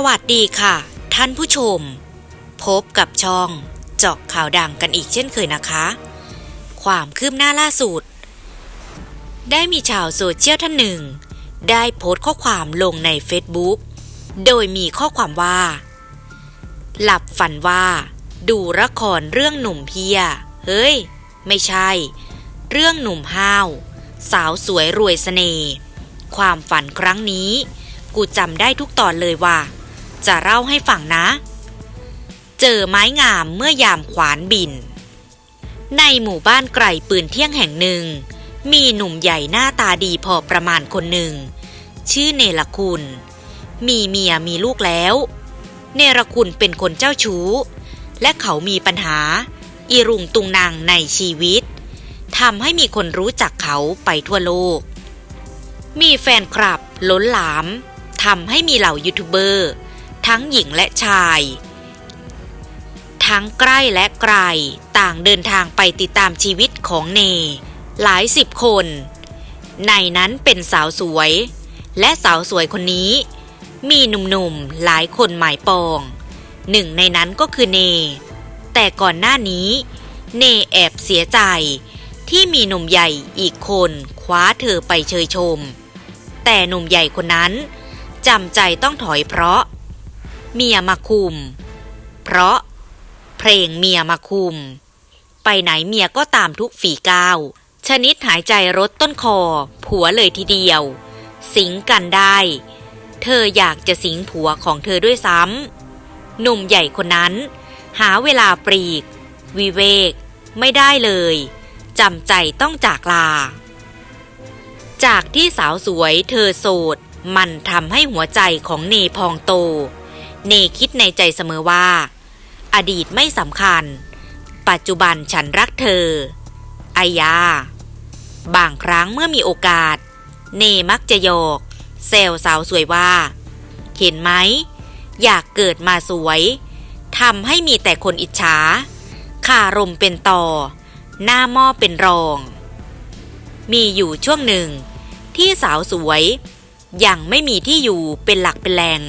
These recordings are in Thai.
สวัสดีค่ะ ท่านผู้ชม พบกับช่องเจาะข่าวดังกันอีกเช่นเคยนะคะ ความคืบหน้าล่าสุด ได้มีชาวโซเชียลท่านหนึ่ง ได้โพสต์ข้อความลงใน Facebook โดยมีข้อความว่า หลับฝันว่า ดูละครเรื่องหนุ่มเพีย เฮ้ย ไม่ใช่ เรื่องหนุ่มห้าว สาวสวยรวยเสน่ห์ความฝันครั้งนี้ กูจำได้ทุกตอนเลยว่า จะเล่าให้ฟังนะ เจอไม้งามเมื่อยามขวานบิน ในหมู่บ้านไกลปืนเที่ยงแห่งหนึ่ง มีหนุ่มใหญ่หน้าตาดีพอประมาณคนหนึ่ง ชื่อเนรคุณ มีเมียมีลูกแล้ว เนรคุณเป็นคนเจ้าชู้ และเขามีปัญหา อีรุงตุงนางในชีวิตทำให้มีคนรู้จักเขาไปทั่วโลก มีแฟนคลับล้นหลามทำให้มีเหล่ายูทูบเบอร์ ทั้งหญิงและชาย ทั้งใกล้และไกลต่างเดินทางไปติดตามชีวิตของเน หลายสิบคน ในนั้นเป็นสาวสวย และสาวสวยคนนี้ มีหนุ่มๆหลายคนหมายปอง หนึ่งในนั้นก็คือเน แต่ก่อนหน้านี้ เนแอบเสียใจที่มีหนุ่มใหญ่อีกคนคว้าเธอไปเชยชม แต่หนุ่มใหญ่คนนั้นจำใจต้องถอยเพราะ เมียมาคุม เพราะ เพลงเมียมาคุม ไปไหนเมียก็ตามทุกฝีก้าว ชนิดหายใจรถต้นคอ ผัวเลยทีเดียว สิงกันได้ เธออยากจะสิงผัวของเธอด้วยซ้ำหนุ่มใหญ่คนนั้น หาเวลาปรีก วิเวก ไม่ได้เลยจำใจต้องจากลา จากที่สาวสวยเธอโสด มันทำให้หัวใจของเนพองโต เนคิดในใจเสมอว่า อดีตไม่สำคัญ ปัจจุบันฉันรักเธอ อายา บางครั้งเมื่อมีโอกาส เนมักจะโยกเซลสาวสวยว่า เห็นไหม อยากเกิดมาสวยทำให้มีแต่คนอิจฉาคารมเป็นต่อ หน้าหม้อเป็นรอง มีอยู่ช่วงหนึ่ง ที่สาวสวย ยังไม่มีที่อยู่เป็นหลักเป็นแหล่ง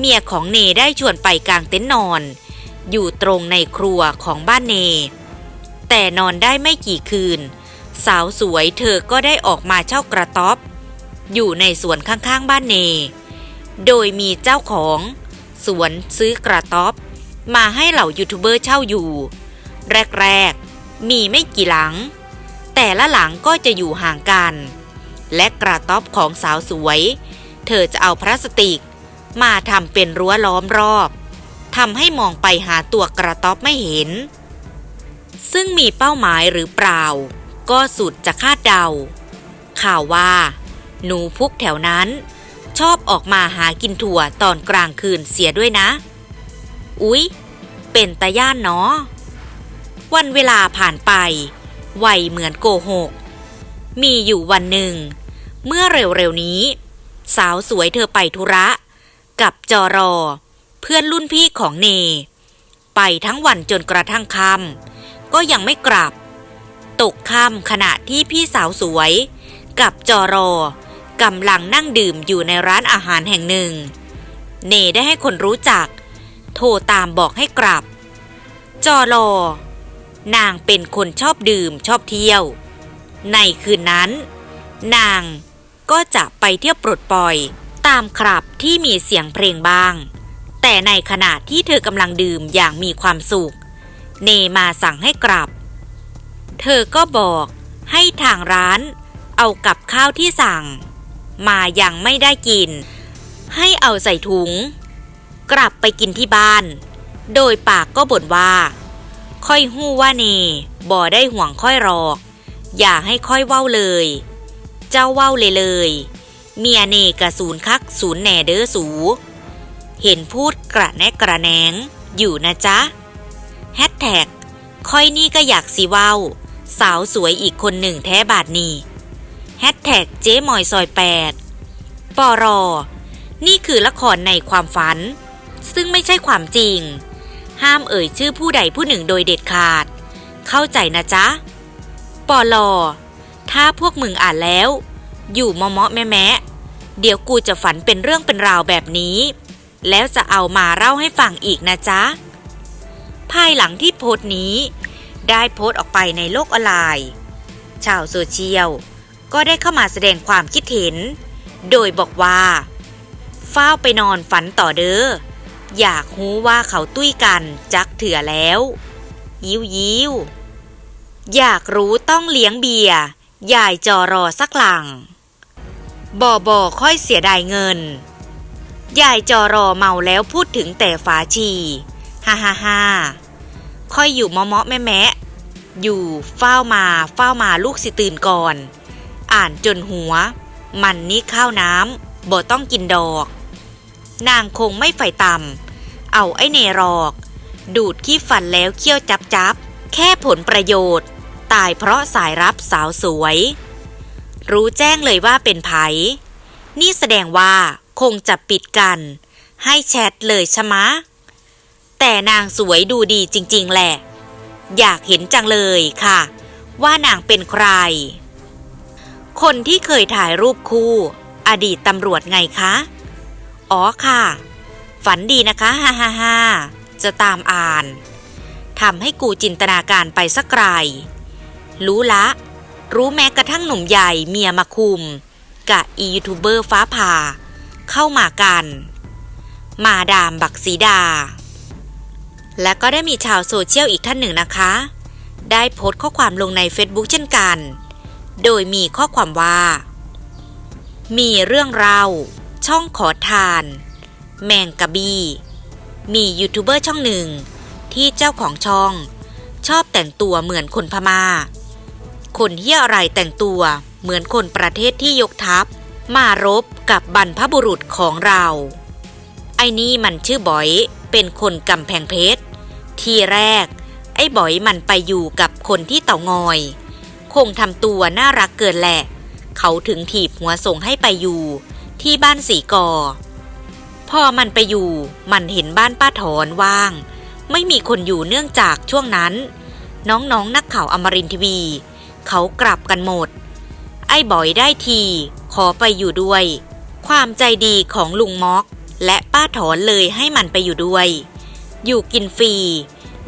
เมียของเนได้ชวนไปกลางเต็นท์นอน อยู่ตรงในครัวของบ้านเน แต่นอนได้ไม่กี่คืน สาวสวยเธอก็ได้ออกมาเช่ากระต๊อบ อยู่ในสวนข้างๆบ้านเน โดยมีเจ้าของ สวนซื้อกระต๊อบ มาให้เหล่ายูทูบเบอร์เช่าอยู่ แรกๆ มีไม่กี่หลัง แต่ละหลังก็จะอยู่ห่างกัน และกระต๊อบของสาวสวย เธอจะเอาพลาสติก มาทำเป็นรั้วล้อมรอบทำให้มองไปหาตัวกระต๊อบไม่เห็น ซึ่งมีเป้าหมายหรือเปล่า ก็สุดจะคาดเดา ข่าวว่า หนูพุกแถวนั้น ชอบออกมาหากินถั่วตอนกลางคืนเสียด้วยนะ อุ๊ย เป็นตาย่านเนาะวันเวลาผ่านไป ไวเหมือนโกหก มีอยู่วันหนึ่ง เมื่อเร็วๆนี้ สาวสวยเธอไปธุระ กับจอรอ เพื่อนรุ่นพี่ของเน ไปทั้งวันจนกระทั่งค่ำก็ยังไม่กลับ ตกค่ำขณะที่พี่สาวสวย กับจอรอกำลังนั่งดื่มอยู่ในร้านอาหารแห่งหนึ่ง เนได้ให้คนรู้จัก โทรตามบอกให้กลับ จอรอนางเป็นคนชอบดื่มชอบเที่ยว ในคืนนั้น นางก็จะไปเที่ยวปลดปล่อย ตามคลับที่มีเสียงเพลงบ้าง แต่ในขณะที่เธอกำลังดื่มอย่างมีความสุข เนมาสั่งให้กลับ เธอก็บอกให้ทางร้าน เอากับข้าวที่สั่ง มายังไม่ได้กิน ให้เอาใส่ถุง กลับไปกินที่บ้าน โดยปากก็บ่นว่า ค่อยหู้ว่าเนบ่ได้ห่วงค่อยหรอก อย่าให้ค่อยเว้าเลย เจ้าเว้าเลยเลย เมียเนกระสูนคักศูนย์แหน่เด้อสู เห็นพูดกระแนะกระแหนง อยู่นะจ๊ะแฮชแท็กค่อยนี่ก็อยากสิว้าวสาวสวยอีกคนหนึ่งแท้บาทนี่แฮชแท็กเจ๊มอยซอยแปดปอรอ นี่คือละครในความฝัน ซึ่งไม่ใช่ความจริง ห้ามเอ่ยชื่อผู้ใดผู้หนึ่งโดยเด็ดขาด เข้าใจนะจ๊ะปอลอ ถ้าพวกมึงอ่านแล้ว อยู่มอมะแม่แม่เดี๋ยวกูจะฝันเป็นเรื่องเป็นราวแบบนี้ แล้วจะเอามาเล่าให้ฟังอีกนะจ๊ะ ภายหลังที่โพสต์นี้ ได้โพสต์ออกไปในโลกออนไลน์ ชาวโซเชียล ก็ได้เข้ามาแสดงความคิดเห็น โดยบอกว่าเฝ้าไปนอนฝันต่อเด้อ อยากรู้ว่าเขาตุ้ยกันจักเถื่อแล้ว ยิ้วยิวอยากรู้ต้องเลี้ยงเบียร์ยายจอรอสักหลัง บอบอค่อยเสียดายเงิน ยายจอรอเมาแล้วพูดถึงแต่ฝาชีฮ่าฮ่าฮ่าค่อยอยู่มาะๆแม่แมะอยู่เฝ้ามาเฝ้ามาลูกสิตื่นก่อน อ่านจนหัว มันนี่ข้าวน้ำบ่ต้องกินดอก นางคงไม่ไฟต่ำเอาไอ้เนรอก ดูดขี้ฟันแล้วเคี้ยวจับจับแค่ผลประโยชน์ ตายเพราะสายรับสาวสวย รู้แจ้งเลยว่าเป็นไผนี่แสดงว่าคงจะปิดกัน ให้แชทเลยชะมะ แต่นางสวยดูดีจริง ๆ แหละ อยากเห็นจังเลยค่ะ ว่านางเป็นใคร คนที่เคยถ่ายรูปคู่ อดีตตำรวจไงคะ อ๋อค่ะ ฝันดีนะคะฮ่าฮ่าฮ่าจะตามอ่านทำให้กูจินตนาการไปสักไกล รู้ละ รู้แม้กระทั่งหนุ่มใหญ่เมียมาคุม กะอียูทูบเบอร์ฟ้าผ่า เข้ามากัน มาดามบักสีดา และก็ได้มีชาวโซเชียลอีกท่านหนึ่งนะคะ ได้โพสต์ข้อความลงใน Facebook เช่นกัน โดยมีข้อความว่า มีเรื่องเราช่องขอทาน แมงกะบีมียูทูบเบอร์ช่องหนึ่งที่เจ้าของช่อง ชอบแต่งตัวเหมือนคนพมา่า คนเฮียอะไรแต่งตัวเหมือนคนประเทศที่ยกทัพ มารบกับบรรพบุรุษของเรา ไอ้นี่มันชื่อบอย เป็นคนกำแพงเพชร ทีแรก ไอ้บอยมันไปอยู่กับคนที่เต่างอย คงทำตัวน่ารักเกินแหละ เขาถึงถีบหัวส่งให้ไปอยู่ ที่บ้านสีกอ พอมันไปอยู่ มันเห็นบ้านป้าถอนว่าง ไม่มีคนอยู่เนื่องจากช่วงนั้น น้องๆนนักข่าวอมรินทีวี เขากลับกันหมด ไอ้บอยได้ที ขอไปอยู่ด้วย ความใจดีของลุงม็อก และป้าถอนเลยให้มันไปอยู่ด้วย อยู่กินฟรี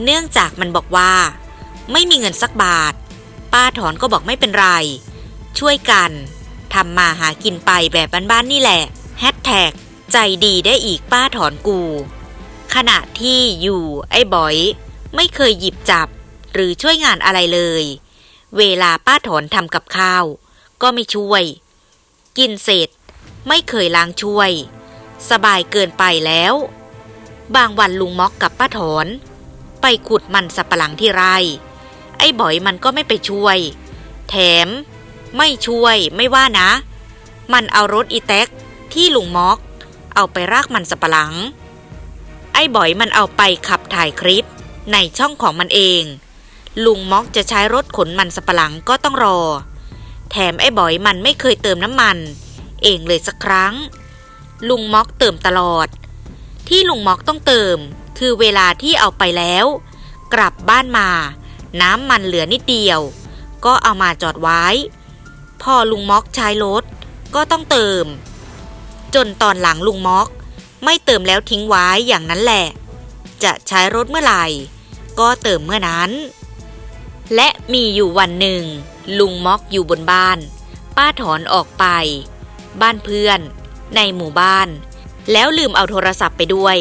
เนื่องจากมันบอกว่า ไม่มีเงินสักบาท ป้าถอนก็บอกไม่เป็นไร ช่วยกันทำมาหากินไปแบบบ้านๆนี่แหละแฮชแท็กใจดีได้อีกป้าถอนกู ขณะที่อยู่ไอ้บอย ไม่เคยหยิบจับ หรือช่วยงานอะไรเลย เวลาป้าถอนทำกับข้าว ก็ไม่ช่วย กินเสร็จ ไม่เคยล้างช่วย สบายเกินไปแล้ว บางวันลุงม็อกกับป้าถอน ไปขุดมันสับปะหลังที่ไร่ไอ้บอยมันก็ไม่ไปช่วย แถม ไม่ช่วยไม่ว่านะ มันเอารถอีแท็กที่ลุงม็อก เอาไปรากมันสับปะหลัง ไอ้บอยมันเอาไปขับถ่ายคลิปในช่องของมันเอง ลุงม็อกจะใช้รถขนมันสับปะหลังก็ต้องรอ แถมไอ้บอยมันไม่เคยเติมน้ำมัน เองเลยสักครั้ง ลุงม็อกเติมตลอด ที่ลุงม็อกต้องเติม คือเวลาที่เอาไปแล้ว กลับบ้านมา น้ำมันเหลือนิดเดียว ก็เอามาจอดไว้ พอลุงม็อกใช้รถก็ต้องเติม จนตอนหลังลุงม็อก ไม่เติมแล้วทิ้งไว้อย่างนั้นแหละ จะใช้รถเมื่อไหร่ ก็เติมเมื่อนั้น และมีอยู่วันหนึ่ง ลุงม็อกอยู่บนบ้าน ป้าถอนออกไป บ้านเพื่อน ในหมู่บ้าน แล้วลืมเอาโทรศัพท์ไปด้วย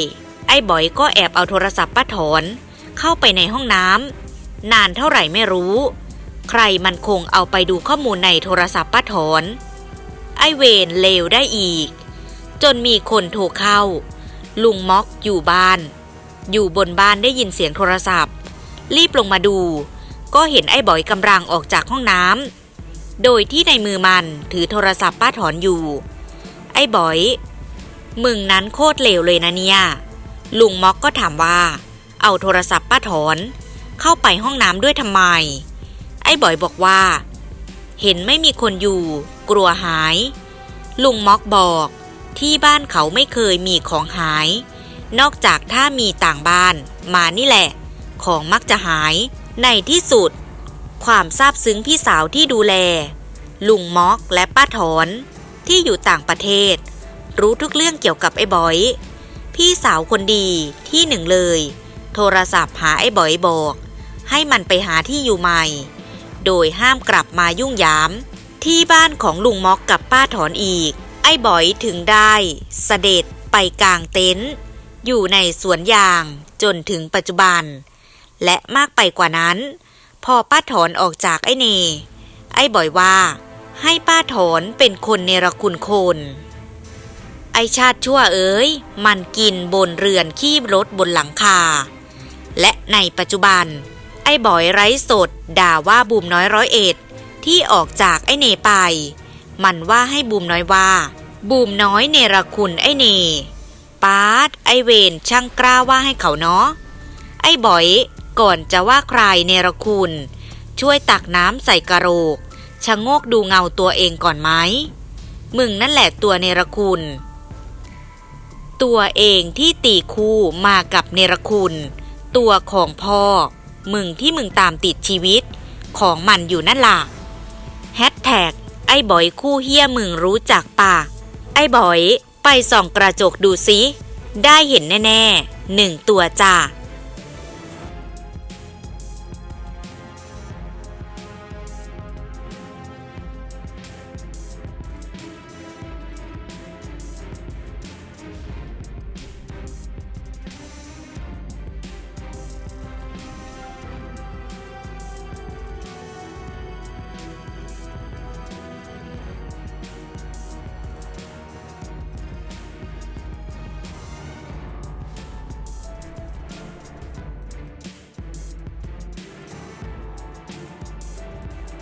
ไอ้บอยก็แอบเอาโทรศัพท์ป้าถอน เข้าไปในห้องน้ำนานเท่าไหร่ไม่รู้ ใครมันคงเอาไปดูข้อมูลในโทรศัพท์ป้าถอน ไอ้เวนเลวได้อีก จนมีคนโทรเข้า ลุงม็อกอยู่บ้าน อยู่บนบ้านได้ยินเสียงโทรศัพท์ รีบลงมาดู ก็เห็นไอ้บอยกำลังออกจากห้องน้ำโดยที่ในมือมันถือโทรศัพท์ป้าถอนอยู่ ไอ้บอย มึงนั้นโคตรเลวเลยนะเนี่ย ลุงม็อกก็ถามว่า เอาโทรศัพท์ป้าถอน เข้าไปห้องน้ำด้วยทำไม ไอ้บอยบอกว่า เห็นไม่มีคนอยู่ กลัวหาย ลุงม็อกบอกที่บ้านเขาไม่เคยมีของหาย นอกจากถ้ามีต่างบ้านมานี่แหละ ของมักจะหาย ในที่สุด ความซาบซึ้งพี่สาวที่ดูแล ลุงม็อกและป้าถอนที่อยู่ต่างประเทศ รู้ทุกเรื่องเกี่ยวกับไอ้บอย พี่สาวคนดีที่หนึ่งเลย โทรศัพท์หาไอ้บอยบอก ให้มันไปหาที่อยู่ใหม่ โดยห้ามกลับมายุ่งยาม ที่บ้านของลุงม็อกกับป้าถอนอีก ไอ้บอยถึงได้เสด็จไปกลางเต็นท์อยู่ในสวนยางจนถึงปัจจุบัน และมากไปกว่านั้น พอป้าถอนออกจากไอ้เน ไอ้บอยว่า ให้ป้าถอนเป็นคนเนรคุณคนไอชาติชั่วเอ๋ย มันกินบนเรือนขี้รถบนหลังคา และในปัจจุบัน ไอ้บอยไร้สด ด่าว่าบูมน้อยร้อยเอ็ด ที่ออกจากไอ้เนไป มันว่าให้บูมน้อยว่า บูมน้อยเนรคุณไอ้เนปาดไอเวนช่างกล้าว่าให้เขาเนาะไอ้บอย ก่อนจะว่าใครเนรคุณ ช่วยตักน้ำใส่กระโหลกชะโงกดูเงาตัวเองก่อนไหม มึงนั่นแหละตัวเนรคุณ ตัวเองที่ตีคู่มากับเนรคุณ ตัวของพ่อ มึงที่มึงตามติดชีวิต ของมันอยู่นั่นล่ะแฮชแท็กไอ้บอยคู่เฮี้ยมึงรู้จักปะไอ้บอย ไปส่องกระจกดูสิได้เห็นแน่ๆหนึ่งตัวจ้า